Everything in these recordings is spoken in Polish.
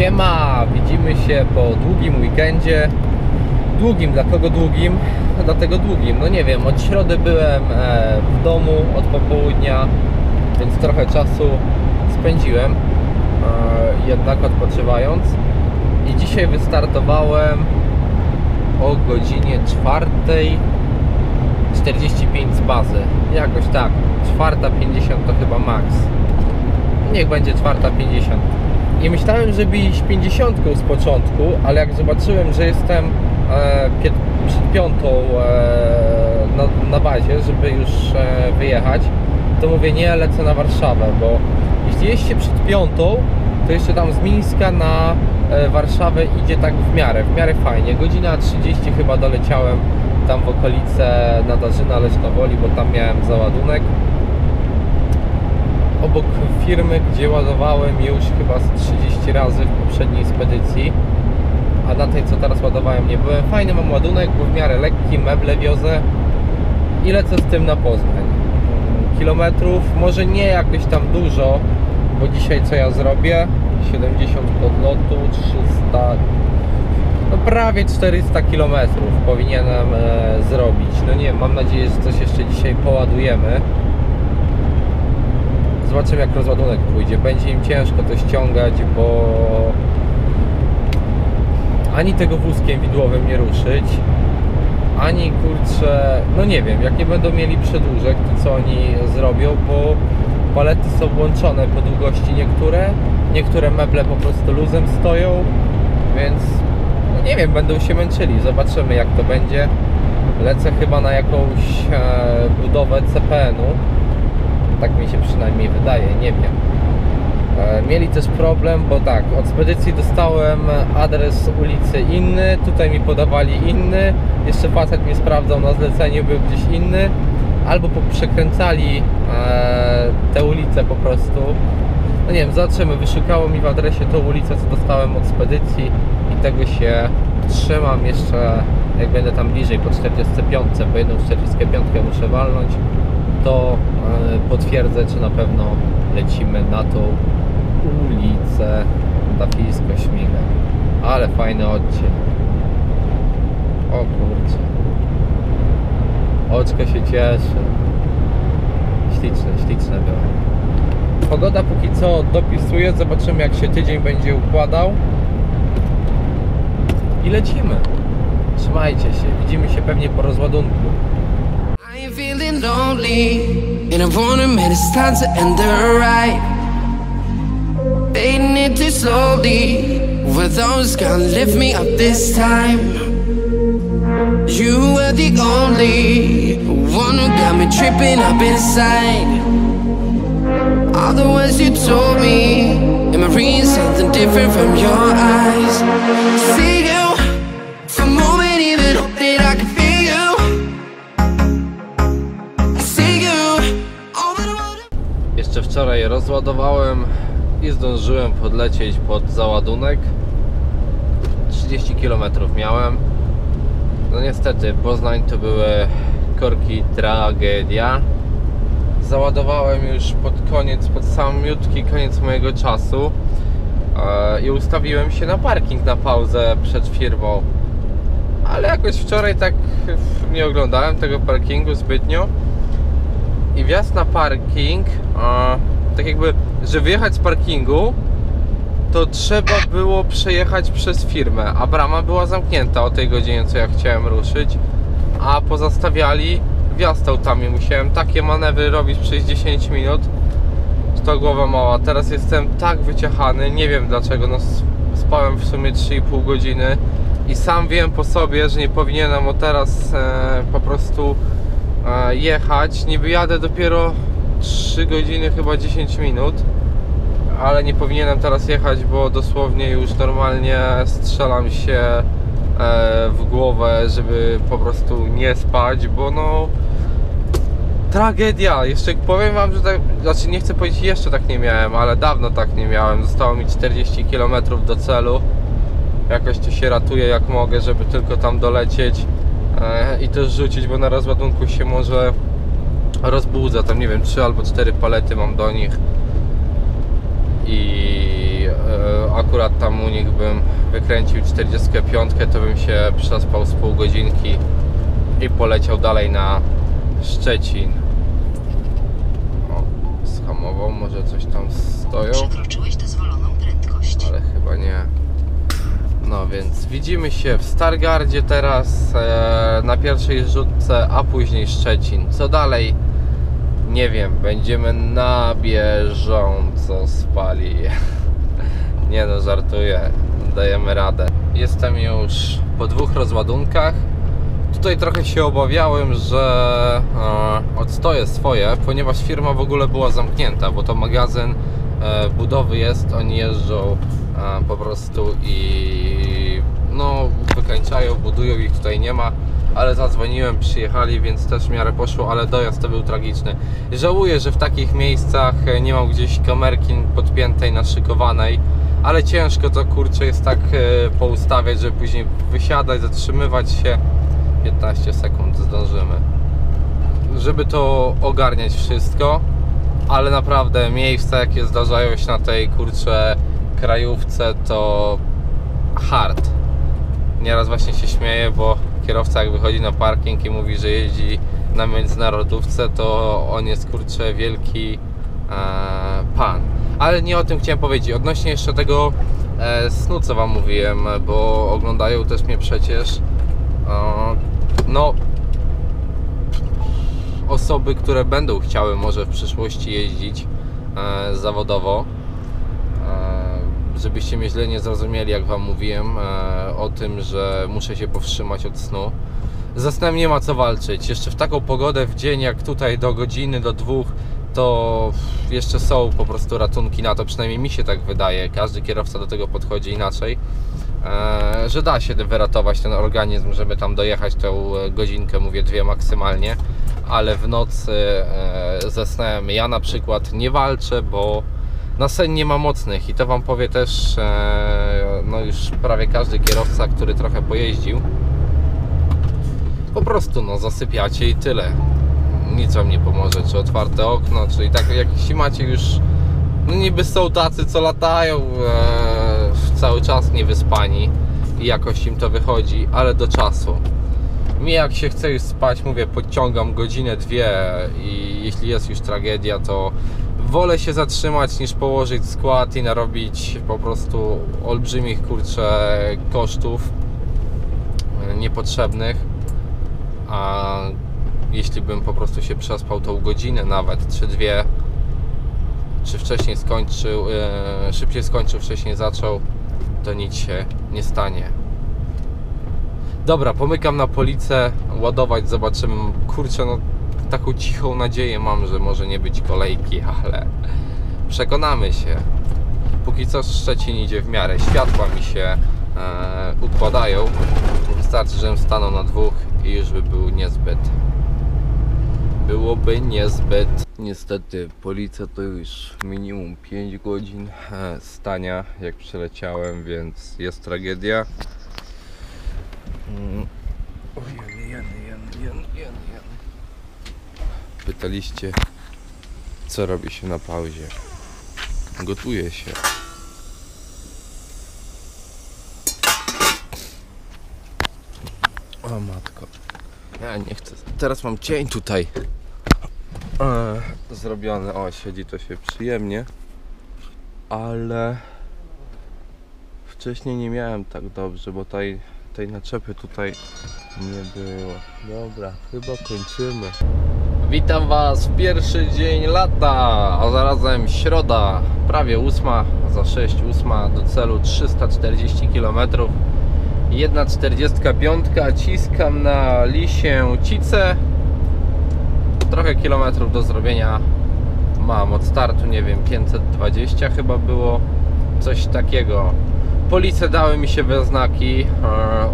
Siema, widzimy się po długim weekendzie. Długim, dla kogo długim? Dlatego długim, no nie wiem, od środy byłem e, w domu od popołudnia, więc trochę czasu spędziłem, e, jednak odpoczywając. I dzisiaj wystartowałem o godzinie 4.45 z bazy. Jakoś tak, 4.50 to chyba max. Niech będzie 4.50. I myślałem, żeby iść 50 z początku, ale jak zobaczyłem, że jestem e, przed piątą e, na, na bazie, żeby już e, wyjechać, to mówię nie, lecę na Warszawę, bo jeśli jest się przed piątą, to jeszcze tam z Mińska na e, Warszawę idzie tak w miarę, w miarę fajnie. Godzina 30 chyba doleciałem tam w okolice Nadarzyna Lesznowoli, bo tam miałem załadunek obok firmy, gdzie ładowałem już chyba z 30 razy w poprzedniej spedycji, a na tej co teraz ładowałem nie byłem. Fajny mam ładunek, bo w miarę lekki, meble wiozę i lecę z tym na Poznań. Kilometrów, może nie jakoś tam dużo, bo dzisiaj co ja zrobię? 70 podlotu, 300, no prawie 400 km powinienem e, zrobić. No nie mam nadzieję, że coś jeszcze dzisiaj poładujemy. Zobaczymy jak rozładunek pójdzie. Będzie im ciężko to ściągać, bo ani tego wózkiem widłowym nie ruszyć, ani kurczę, no nie wiem, jak nie będą mieli przedłużek, to co oni zrobią, bo palety są łączone po długości niektóre, niektóre meble po prostu luzem stoją, więc no nie wiem, będą się męczyli. Zobaczymy jak to będzie. Lecę chyba na jakąś e, budowę CPN-u. Tak mi się przynajmniej wydaje, nie wiem. E, Mieli też problem, bo tak, od spedycji dostałem adres ulicy inny, tutaj mi podawali inny, jeszcze facet mi sprawdzał na zleceniu, był gdzieś inny, albo przekręcali e, te ulice po prostu. No nie wiem, zobaczymy, wyszukało mi w adresie tą ulicę, co dostałem od spedycji. I tego się trzymam jeszcze, jak będę tam bliżej po 45, bo jedną 45 muszę walnąć, to e, potwierdzę, czy na pewno lecimy na tą ulicę Dafisko Śmiga. Ale fajny odcień. O kurczę. Oczko się cieszy. Śliczne, śliczne było. Pogoda póki co dopisuje, zobaczymy jak się tydzień będzie układał. I lecimy. Trzymajcie się, widzimy się pewnie po rozładunku. Feeling lonely, and I wanna admit it's time to end the ride. Fading it too slowly, with those gonna lift me up this time. You were the only one who got me tripping up inside. All the words you told me, am I reading something different from your eyes? See you wczoraj rozładowałem i zdążyłem podlecieć pod załadunek. 30 km miałem. No niestety, Poznań to były korki tragedia. Załadowałem już pod koniec, pod samiutki koniec mojego czasu e, i ustawiłem się na parking na pauzę przed firmą. Ale jakoś wczoraj tak nie oglądałem tego parkingu zbytnio i wjazd na parking, a, tak jakby, że wyjechać z parkingu, to trzeba było przejechać przez firmę, a brama była zamknięta o tej godzinie, co ja chciałem ruszyć, a pozastawiali wjazd autami. Musiałem takie manewry robić przez 10 minut, to głowa mała. Teraz jestem tak wyciachany, nie wiem dlaczego, no spałem w sumie 3,5 godziny i sam wiem po sobie, że nie powinienem o teraz e, po prostu jechać. Niby jadę dopiero 3 godziny, chyba 10 minut, ale nie powinienem teraz jechać, bo dosłownie już normalnie strzelam się e, w głowę, żeby po prostu nie spać, bo no tragedia. Jeszcze powiem wam, że tak, znaczy nie chcę powiedzieć jeszcze tak nie miałem, ale dawno tak nie miałem. Zostało mi 40 km do celu. Jakoś to się ratuję jak mogę, żeby tylko tam dolecieć e, i też rzucić, bo na rozładunku się może rozbudzę. Tam nie wiem, 3 albo 4 palety mam do nich. I e, akurat tam u nich bym wykręcił 45, to bym się przespał z pół godzinki i poleciał dalej na Szczecin. O, schamował, może coś tam stoją, Przekroczyłeś dozwoloną prędkość. ale chyba nie. No więc widzimy się w Stargardzie teraz e, na pierwszej rzutce, a później Szczecin. Co dalej? Nie wiem, będziemy na bieżąco spali. Nie no, żartuję, dajemy radę. Jestem już po dwóch rozładunkach. Tutaj trochę się obawiałem, że e, odstoję swoje, ponieważ firma w ogóle była zamknięta, bo to magazyn e, budowy jest, oni jeżdżą e, po prostu i no wykańczają, budują, ich tutaj nie ma, ale zadzwoniłem, przyjechali, więc też w miarę poszło, ale dojazd to był tragiczny. Żałuję, że w takich miejscach e, nie mam gdzieś kamerki podpiętej, naszykowanej, ale ciężko to kurczę jest tak e, poustawiać, żeby później wysiadać, zatrzymywać się. 15 sekund zdążymy. Żeby to ogarniać wszystko, ale naprawdę miejsca jakie zdarzają się na tej kurcze krajówce to hard. Nieraz właśnie się śmieję, bo kierowca jak wychodzi na parking i mówi, że jeździ na międzynarodówce, to on jest kurczę wielki e, pan. Ale nie o tym chciałem powiedzieć. Odnośnie jeszcze tego e, snu, co Wam mówiłem, bo oglądają też mnie przecież e, no osoby, które będą chciały może w przyszłości jeździć zawodowo żebyście mnie źle nie zrozumieli jak Wam mówiłem e, o tym, że muszę się powstrzymać od snu. Ze snem nie ma co walczyć. Jeszcze w taką pogodę w dzień jak tutaj do godziny, do dwóch to jeszcze są po prostu ratunki na to, przynajmniej mi się tak wydaje. Każdy kierowca do tego podchodzi inaczej. E, że da się wyratować ten organizm, żeby tam dojechać tą godzinkę, mówię dwie maksymalnie, ale w nocy e, ze snem ja na przykład nie walczę, bo na sen nie ma mocnych i to Wam powie też e, no już prawie każdy kierowca, który trochę pojeździł. Po prostu no zasypiacie i tyle. Nic Wam nie pomoże, czy otwarte okno, czy i tak jak jeśli macie już no niby są tacy, co latają e, cały czas niewyspani i jakoś im to wychodzi, ale do czasu. Mi jak się chce już spać, mówię, podciągam godzinę, dwie i jeśli jest już tragedia, to wolę się zatrzymać niż położyć skład i narobić po prostu olbrzymich, kurczę, kosztów e, niepotrzebnych. A jeśli bym po prostu się przespał tą godzinę nawet, czy dwie, czy wcześniej skończył, e, szybciej skończył, wcześniej zaczął, to nic się nie stanie. Dobra, pomykam na policę, ładować, zobaczymy. Kurczę, no taką cichą nadzieję mam, że może nie być kolejki, ale przekonamy się. Póki co Szczecin idzie w miarę. Światła mi się e, układają. Wystarczy, żebym stanął na dwóch i już by był niezbyt. Byłoby niezbyt. Niestety, policja to już minimum 5 godzin e, stania, jak przeleciałem, więc jest tragedia. Mm. Pytaliście, co robi się na pauzie. Gotuje się. O matko. Ja nie chcę. Teraz mam cień tutaj. E, zrobiony. O, siedzi to się przyjemnie. Ale wcześniej nie miałem tak dobrze, bo tej, tej naczepy tutaj nie było. Dobra, chyba kończymy. Witam Was w pierwszy dzień lata, a zarazem środa, prawie ósma, za 6 ósma do celu 340 km. 1,45 ciskam na Lisię Cice. Trochę kilometrów do zrobienia mam od startu, nie wiem, 520 chyba było, coś takiego. Police dały mi się we znaki, e,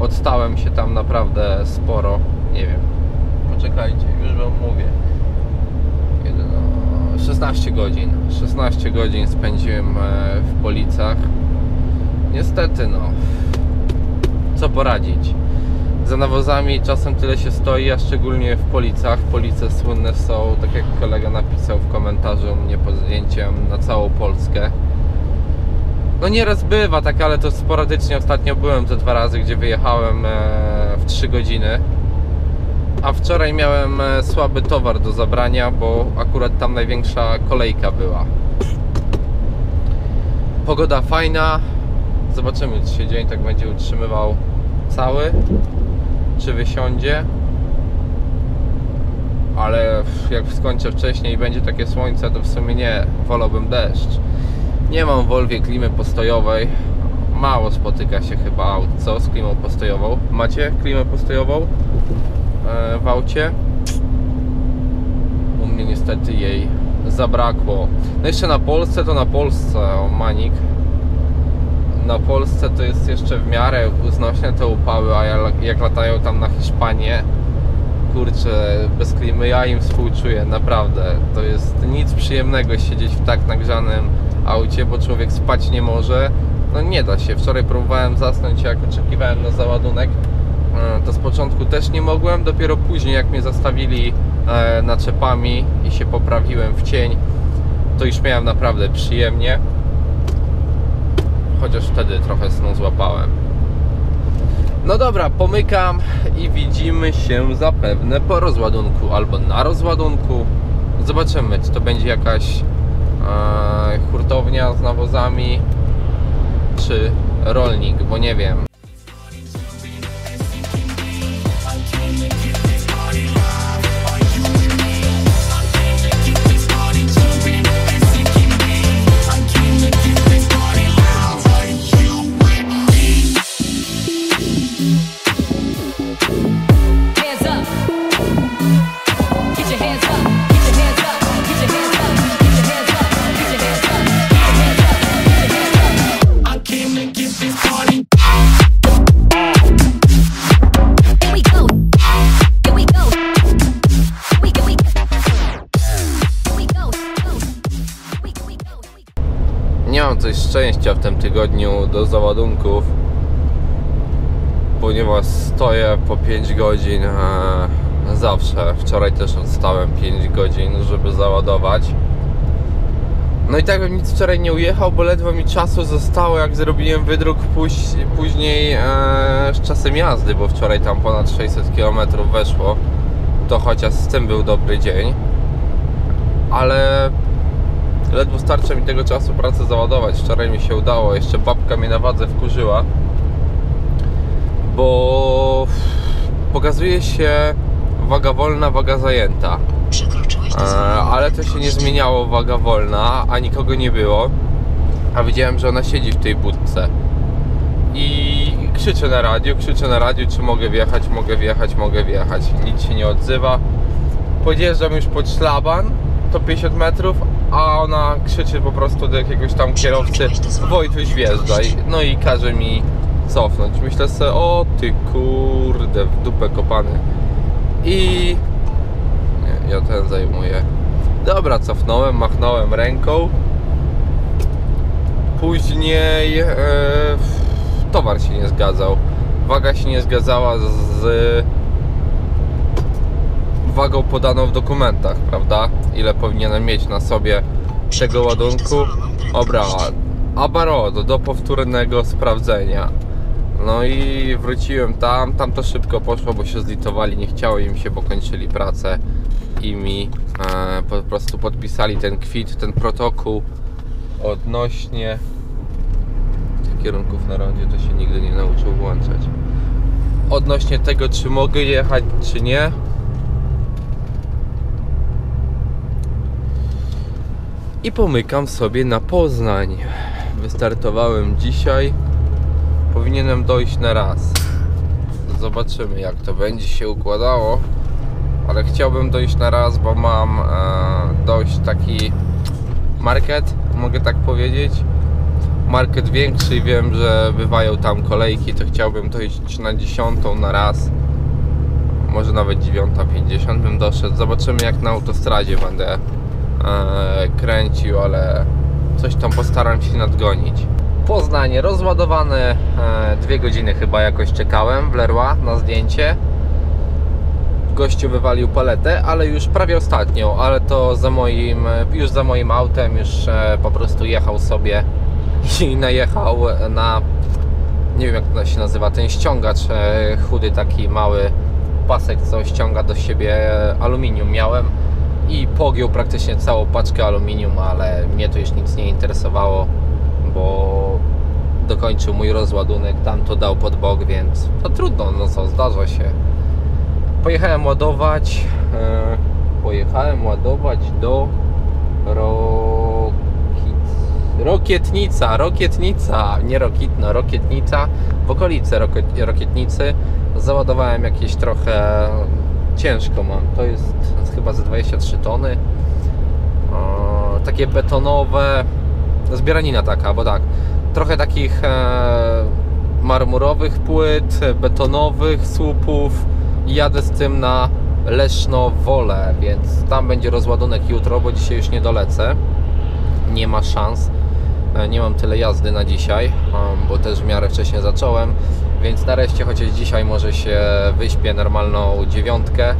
odstałem się tam naprawdę sporo, nie wiem. Poczekajcie, już Wam mówię. Jeden- no, 16 godzin. 16 godzin spędziłem e, w Policach. Niestety, no. Co poradzić? Za nawozami czasem tyle się stoi, a szczególnie w Policach. Police słynne są, tak jak kolega napisał w komentarzu mnie pod zdjęciem, na całą Polskę. No nieraz bywa tak, ale to sporadycznie ostatnio byłem te dwa razy, gdzie wyjechałem e, w 3 godziny. A wczoraj miałem e, słaby towar do zabrania, bo akurat tam największa kolejka była. Pogoda fajna. Zobaczymy, czy się dzień tak będzie utrzymywał cały, czy wysiądzie. Ale jak skończę wcześniej i będzie takie słońce, to w sumie nie, wolałbym deszcz. Nie mam w Volwie klimy postojowej. Mało spotyka się chyba aut, co z klimą postojową. Macie klimę postojową w aucie? U mnie niestety jej zabrakło. No jeszcze na Polsce to na Polsce, o manik. Na Polsce to jest jeszcze w miarę znośne te upały, a jak, jak latają tam na Hiszpanię, kurczę, bez klimy ja im współczuję, naprawdę. To jest nic przyjemnego siedzieć w tak nagrzanym aucie, bo człowiek spać nie może. No nie da się. Wczoraj próbowałem zasnąć, jak oczekiwałem na załadunek. E, To z początku też nie mogłem, dopiero później jak mnie zastawili e, naczepami i się poprawiłem w cień, to już miałem naprawdę przyjemnie. Chociaż wtedy trochę snu złapałem. No dobra, pomykam i widzimy się zapewne po rozładunku albo na rozładunku. Zobaczymy, czy to będzie jakaś e, hurtownia z nawozami, czy rolnik, bo nie wiem. Tym tygodniu do załadunków, ponieważ stoję po 5 godzin e, zawsze. Wczoraj też odstałem 5 godzin, żeby załadować. No i tak bym nic wczoraj nie ujechał, bo ledwo mi czasu zostało, jak zrobiłem wydruk póź- później e, z czasem jazdy, bo wczoraj tam ponad 600 km weszło. To chociaż z tym był dobry dzień. Ale ledwo starcza mi tego czasu pracę załadować. Wczoraj mi się udało, jeszcze babka mnie na wadze wkurzyła, bo pokazuje się waga wolna, waga zajęta. E, ale to się nie zmieniało, waga wolna, a nikogo nie było. A widziałem, że ona siedzi w tej budce. I krzyczę na radiu, krzyczę na radiu, czy mogę wjechać, mogę wjechać, mogę wjechać. Nic się nie odzywa. Podjeżdżam już pod szlaban, to 50 metrów, a ona krzyczy po prostu do jakiegoś tam kierowcy Wojtuś wjeżdżaj. No i każe mi cofnąć. Myślę sobie, o ty kurde, w dupę kopany. I nie, ja ten zajmuję. Dobra, cofnąłem, machnąłem ręką. Później e, towar się nie zgadzał. Waga się nie zgadzała z wagą podaną w dokumentach, prawda? Ile powinienem mieć na sobie tego ładunku. Dobra, abarod do powtórnego sprawdzenia. No i wróciłem tam, tam to szybko poszło, bo się zlitowali, nie chciało im się, bo kończyli pracę i mi e, po prostu podpisali ten kwit, ten protokół odnośnie tych kierunków na rondzie, to się nigdy nie nauczył włączać. Odnośnie tego, czy mogę jechać, czy nie. I pomykam sobie na Poznań. Wystartowałem dzisiaj. Powinienem dojść na raz. Zobaczymy jak to będzie się układało. Ale chciałbym dojść na raz, bo mam e, dość taki market, mogę tak powiedzieć. Market większy i wiem, że bywają tam kolejki, to chciałbym dojść na dziesiątą na raz. Może nawet 9.50 bym doszedł. Zobaczymy jak na autostradzie będę kręcił, ale coś tam postaram się nadgonić. Poznanie rozładowane, e, dwie godziny chyba jakoś czekałem w Leroy na zdjęcie. Gościu wywalił paletę, ale już prawie ostatnią, ale to za moim, już za moim autem, już e, po prostu jechał sobie i najechał na nie wiem jak to się nazywa, ten ściągacz e, chudy, taki mały pasek, co ściąga do siebie aluminium miałem i pogiął praktycznie całą paczkę aluminium, ale mnie to już nic nie interesowało, bo dokończył mój rozładunek, tam to dał pod bok, więc to trudno, no co, zdarza się. Pojechałem ładować, e, pojechałem ładować do Rokit, Rokietnica, Rokietnica, nie Rokitno, Rokietnica, w okolicy Rokiet, Rokietnicy załadowałem jakieś trochę ciężko mam, to jest chyba ze 23 tony, takie betonowe, zbieranina taka, bo tak, trochę takich e, marmurowych płyt, betonowych słupów. Jadę z tym na Leszno Wolę, więc tam będzie rozładunek jutro, bo dzisiaj już nie dolecę. Nie ma szans. E, Nie mam tyle jazdy na dzisiaj, um, bo też w miarę wcześnie zacząłem, więc nareszcie chociaż dzisiaj może się wyśpię normalną dziewiątkę.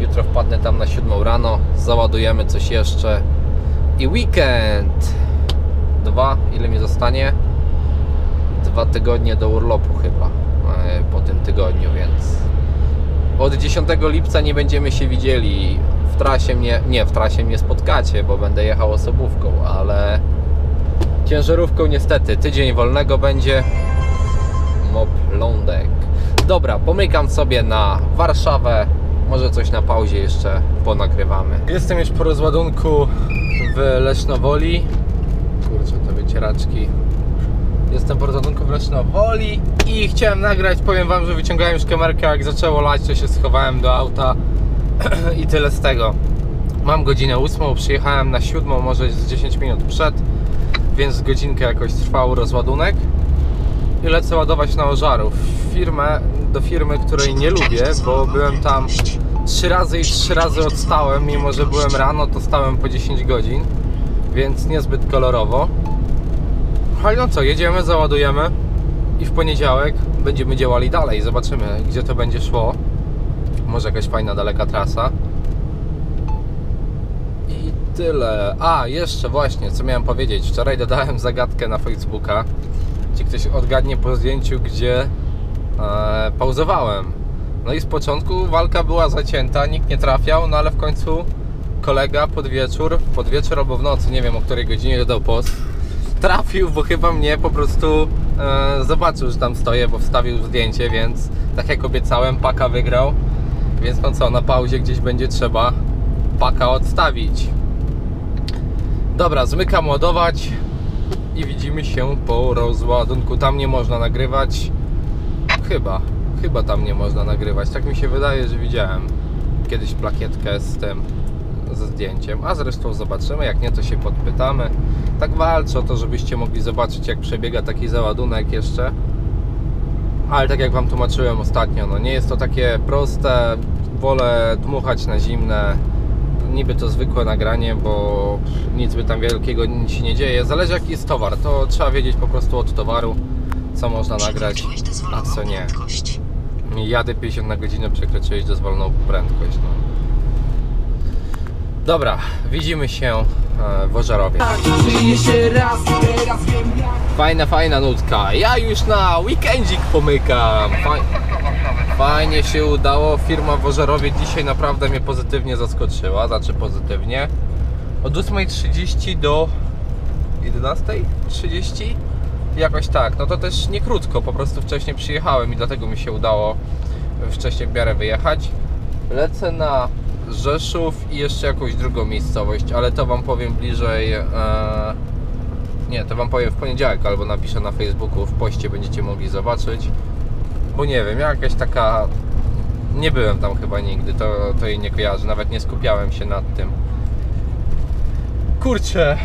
Jutro wpadnę tam na siódmą rano, załadujemy coś jeszcze i weekend. Dwa, ile mi zostanie? Dwa tygodnie do urlopu chyba e, po tym tygodniu, więc od 10 lipca nie będziemy się widzieli. W trasie mnie, nie, w trasie mnie spotkacie, bo będę jechał osobówką, ale ciężarówką niestety. Tydzień wolnego będzie. Lądek. Dobra, pomykam sobie na Warszawę. Może coś na pauzie jeszcze ponagrywamy. Jestem już po rozładunku w Lesznowoli. Kurczę, te wycieraczki. Jestem po rozładunku w Lesznowoli i chciałem nagrać, powiem wam, że wyciągałem już kamerkę, jak zaczęło lać, to się schowałem do auta i tyle z tego. Mam godzinę 8, przyjechałem na 7, może z 10 minut przed, więc godzinkę jakoś trwał rozładunek i lecę ładować na ożarów. Firmę, do firmy, której nie lubię, bo byłem tam trzy razy i trzy razy odstałem, mimo że byłem rano, to stałem po 10 godzin, więc niezbyt kolorowo. Ale no co, jedziemy, załadujemy i w poniedziałek będziemy działali dalej. Zobaczymy, gdzie to będzie szło. Może jakaś fajna, daleka trasa. I tyle. A, jeszcze właśnie, co miałem powiedzieć. Wczoraj dodałem zagadkę na Facebooka, gdzie ktoś odgadnie po zdjęciu, gdzie e, pauzowałem. No i z początku walka była zacięta, nikt nie trafiał, no ale w końcu kolega pod wieczór, pod wieczór albo w nocy, nie wiem o której godzinie dodał post, trafił, bo chyba mnie po prostu e, zobaczył, że tam stoję, bo wstawił zdjęcie, więc tak jak obiecałem, paka wygrał. Więc no co, na pauzie gdzieś będzie trzeba paka odstawić. Dobra, zmykam ładować i widzimy się po rozładunku. Tam nie można nagrywać. Chyba, chyba tam nie można nagrywać. Tak mi się wydaje, że widziałem kiedyś plakietkę z tym ze zdjęciem, a zresztą zobaczymy, jak nie to się podpytamy. Tak walczę o to, żebyście mogli zobaczyć jak przebiega taki załadunek jeszcze. Ale tak jak Wam tłumaczyłem ostatnio, no nie jest to takie proste, wolę dmuchać na zimne. Niby to zwykłe nagranie, bo nic by tam wielkiego nic się nie dzieje. Zależy jaki jest towar, to trzeba wiedzieć po prostu od towaru, co można nagrać, a co nie. Jadę 50 na godzinę, przekroczyłeś dozwoloną prędkość. No. Dobra, widzimy się e, w Ożarowie. Fajna, fajna nutka. Ja już na weekendzik pomykam. Faj... Fajnie się udało. Firma w Ożarowie dzisiaj naprawdę mnie pozytywnie zaskoczyła. Znaczy pozytywnie. Od 8.30 do 11.30? Jakoś tak. No to też nie krótko. Po prostu wcześniej przyjechałem i dlatego mi się udało wcześniej w miarę wyjechać. Lecę na Rzeszów i jeszcze jakąś drugą miejscowość, ale to Wam powiem bliżej. E... Nie, to Wam powiem w poniedziałek albo napiszę na Facebooku, w poście będziecie mogli zobaczyć. Bo nie wiem, jakaś taka. Nie byłem tam chyba nigdy, to, to jej nie kojarzę, nawet nie skupiałem się nad tym. Kurczę,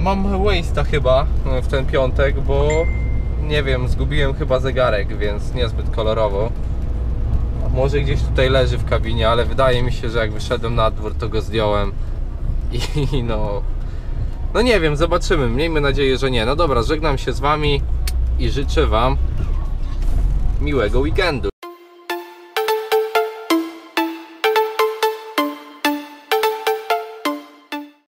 mam waste'a chyba e, w ten piątek, bo nie wiem, zgubiłem chyba zegarek, więc niezbyt kolorowo. Może gdzieś tutaj leży w kabinie, ale wydaje mi się, że jak wyszedłem na dwór, to go zdjąłem. I no. No nie wiem, zobaczymy. Miejmy nadzieję, że nie. No dobra, żegnam się z Wami i życzę Wam miłego weekendu.